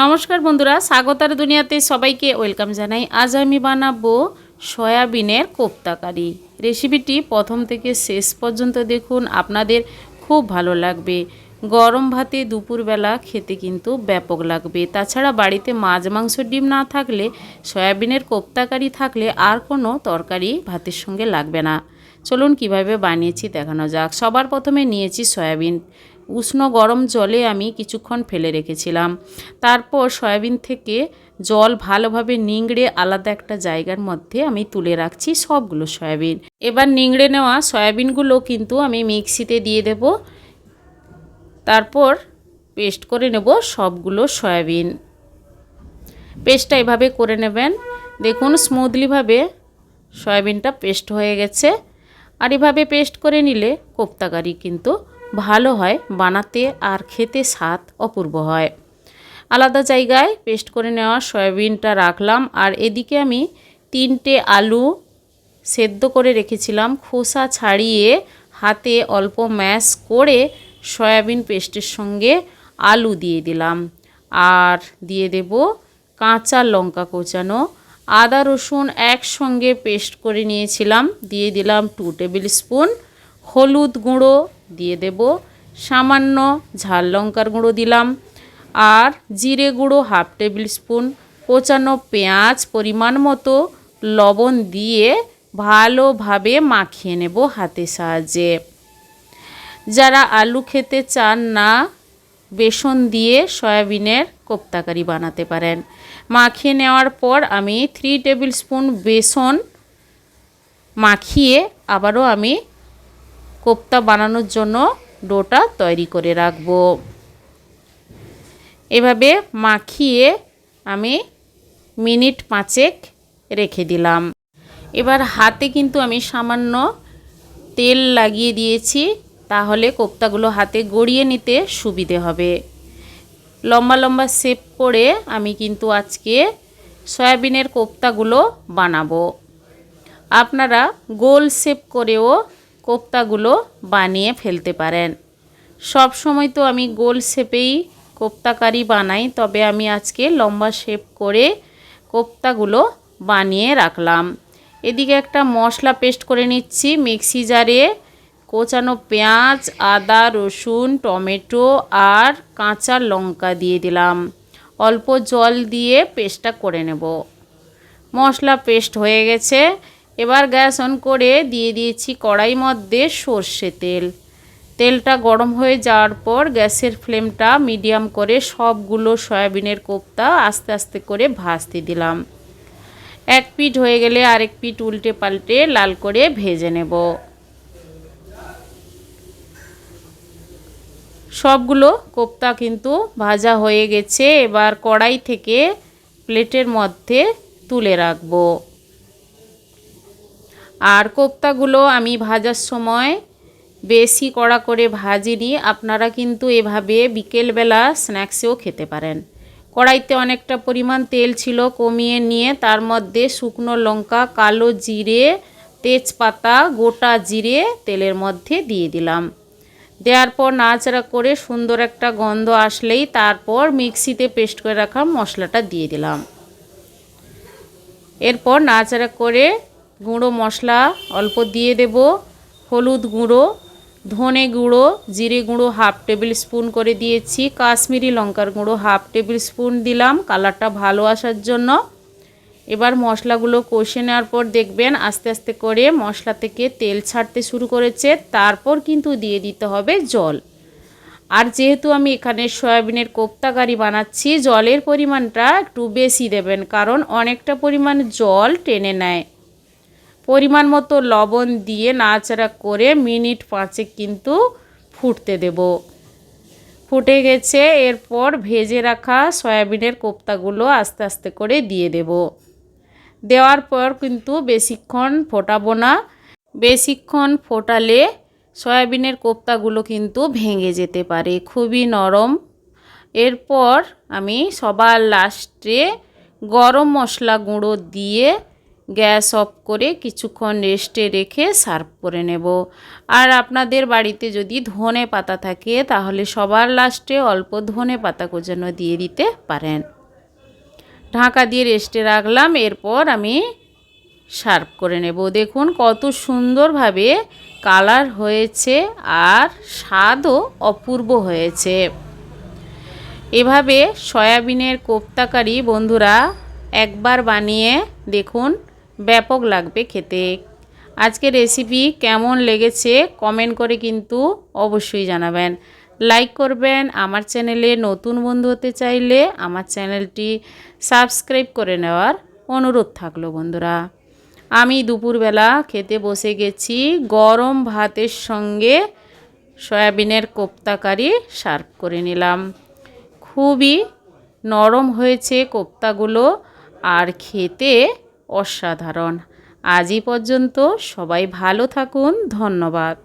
নমস্কার বন্ধুরা, স্বাগতার দুনিয়াতে সবাইকে ওয়েলকাম জানাই। আজ আমি বানাবো সয়াবিনের কোপ্তাকারি রেসিপিটি প্রথম থেকে শেষ পর্যন্ত দেখুন, আপনাদের খুব ভালো লাগবে। গরম ভাতে দুপুরবেলা খেতে কিন্তু ব্যাপক লাগবে। তাছাড়া বাড়িতে মাছ, মাংস, ডিম না থাকলে, সয়াবিনের কোপ্তাকারি থাকলে আর কোনো তরকারি ভাতের সঙ্গে লাগবে না। চলুন কীভাবে বানিয়েছি দেখানো যাক। সবার প্রথমে নিয়েছি সয়াবিন। উষ্ণ গরম জলে আমি কিছুক্ষণ ফেলে রেখেছিলাম। তারপর সয়াবিন থেকে জল ভালোভাবে নিংড়ে আলাদা একটা জায়গার মধ্যে আমি তুলে রাখছি সবগুলো সয়াবিন। এবার নিংড়ে নেওয়া সয়াবিনগুলো কিন্তু আমি মিক্সিতে দিয়ে দেব। তারপর পেস্ট করে নেব সবগুলো সয়াবিন। পেস্টটা এভাবে করে নেবেন। দেখুন স্মুথলিভাবে সয়াবিনটা পেস্ট হয়ে গেছে। আর এভাবে পেস্ট করে নিলে কোপ্তাকারি কিন্তু ভালো হয়, বানাতে আর খেতে স্বাদ অপূর্ব হয়। আলাদা জায়গায় পেস্ট করে নেওয়া সয়াবিনটা রাখলাম আর এদিকে আমি তিনটে আলু সেদ্ধ করে রেখেছিলাম। খোসা ছাড়িয়ে হাতে অল্প ম্যাশ করে সয়াবিন পেস্টের সঙ্গে আলু দিয়ে দিলাম। আর দিয়ে দেব কাঁচা লঙ্কা কোচানো। আদা রসুন একসঙ্গে পেস্ট করে নিয়েছিলাম। দিয়ে দিলাম টু টেবিল স্পুন হলুদ গুঁড়ো দিয়ে দেব, সামান্য ঝাল লঙ্কার গুঁড়ো দিলাম, আর জিরে গুঁড়ো হাফ টেবিল স্পুন, কোচানো পেঁয়াজ পরিমাণ মতো লবণ দিয়ে ভালোভাবে মাখিয়ে নেব হাতের সাহায্যে। যারা আলু খেতে চান না, বেসন দিয়ে সয়াবিনের কোপ্তাকারি বানাতে পারেন। মাখিয়ে নেওয়ার পর আমি থ্রি টেবিল স্পুন বেসন মাখিয়ে আবারও আমি কোপ্তা বানানোর জন্য ডোটা তৈরি করে রাখব। এভাবে মাখিয়ে আমি মিনিট পাঁচেক রেখে দিলাম। এবার হাতে কিন্তু আমি সামান্য তেল লাগিয়ে দিয়েছি, তাহলে কোপ্তাগুলো হাতে গড়িয়ে নিতে সুবিধে হবে। লম্বা লম্বা শেপ করে আমি কিন্তু আজকে সয়াবিনের কোপ্তাগুলো বানাবো। আপনারা গোল শেপ করেও কোপ্তাগুলো বানিয়ে ফেলতে পারেন। সব সময় তো আমি গোল শেপেই কোপ্তাকারি বানাই, তবে আমি আজকে লম্বা শেপ করে কোপ্তাগুলো বানিয়ে রাখলাম। এদিকে একটা মশলা পেস্ট করে নিচ্ছি। মিক্সি জারে কোচানো পেঁয়াজ, আদা, রসুন, টমেটো আর কাঁচা লঙ্কা দিয়ে দিলাম। অল্প জল দিয়ে পেস্টটা করে নেব। মশলা পেস্ট হয়ে গেছে। এবার গ্যাস অন করে দিয়ে দিয়েছি কড়াই মধ্যে সর্ষে তেল। তেলটা গরম হয়ে যাওয়ার পর গ্যাসের ফ্লেমটা মিডিয়াম করে সবগুলো সয়াবিনের কোপ্তা আস্তে আস্তে করে ভাজতে দিলাম। এক পিঠ হয়ে গেলে আরেক পিঠ উল্টে পাল্টে লাল করে ভেজে নেব। সবগুলো কোপ্তা কিন্তু ভাজা হয়ে গেছে, এবার কড়াই থেকে প্লেটের মধ্যে তুলে রাখব। আর কোপ্তাগুলো আমি ভাজার সময় বেশি কড়া করে ভাজিনি। আপনারা কিন্তু এভাবে বিকেলবেলা স্ন্যাক্সেও খেতে পারেন। কড়াইতে অনেকটা পরিমাণ তেল ছিল কমিয়ে নিয়ে তার মধ্যে শুকনো লঙ্কা, কালো জিরে, তেজপাতা, গোটা জিরে তেলের মধ্যে দিয়ে দিলাম। দেওয়ার পর নাড়াচাড়া করে সুন্দর একটা গন্ধ আসলেই তারপর মিক্সিতে পেস্ট করে রাখা মশলাটা দিয়ে দিলাম। এরপর নাড়াচাড়া করে গুঁড়ো মশলা অল্প দিয়ে দেব, হলুদ গুঁড়ো, ধনে গুঁড়ো, জিরে গুঁড়ো হাফ টেবিল স্পুন করে দিয়েছি, কাশ্মীরি লঙ্কার গুঁড়ো হাফ টেবিল স্পুন দিলাম, কালারটা ভালো আসার জন্য। এবার মশলাগুলো কষে নেওয়ার পর দেখবেন আস্তে আস্তে করে মশলা থেকে তেল ছাড়তে শুরু করেছে, তারপর কিন্তু দিয়ে দিতে হবে জল। আর যেহেতু আমি এখানে সয়াবিনের কোপ্তাকারি বানাচ্ছি, জলের পরিমাণটা একটু বেশি দেবেন, কারণ অনেকটা পরিমাণ জল টেনে নেয়। পরিমাণ মতো লবণ দিয়ে নাড়াচাড়া করে মিনিট পাঁচে কিন্তু ফুটতে দেব। ফুটে গেছে, এরপর ভেজে রাখা সয়াবিনের কোপ্তাগুলো আস্তে আস্তে করে দিয়ে দেব। দেওয়ার পর কিন্তু বেশিক্ষণ ফোটাবো না। বেশিক্ষণ ফোটালে সয়াবিনের কোপ্তাগুলো কিন্তু ভেঙে যেতে পারে, খুবই নরম। এরপর আমি সবার লাস্টে গরম মশলা গুঁড়ো দিয়ে গ্যাস অফ করে কিছুক্ষণ রেস্টে রেখে সার্ভ করে নেব। আর আপনাদের বাড়িতে যদি ধনে পাতা থাকে, তাহলে সবার লাস্টে অল্প ধনে পাতা কোজানো দিয়ে দিতে পারেন। ঢাকা দিয়ে রেস্টে রাখলাম, এরপর আমি সার্ভ করে নেব। দেখুন কত সুন্দরভাবে কালার হয়েছে আর স্বাদও অপূর্ব হয়েছে। এভাবে সয়াবিনের কোপ্তাকারি বন্ধুরা একবার বানিয়ে দেখুন ব্যাপক লাগবে খেতে। আজকে রেসিপি কেমন লেগেছে কমেন্ট করে কিন্তু অবশ্যই জানাবেন। লাইক করবেন, আমার চ্যানেলে নতুন বন্ধু হতে চাইলে আমার চ্যানেলটি সাবস্ক্রাইব করে নেওয়ার অনুরোধ থাকল বন্ধুরা। আমি দুপুরবেলা খেতে বসে গেছি গরম ভাতের সঙ্গে সয়াবিনের কোপ্তাকারি সার্ভ করে নিলাম। খুবই নরম হয়েছে কোপ্তাগুলো, আর খেতে অসাধারণ। আজই পর্যন্ত সবাই ভালো থাকুন ধন্যবাদ।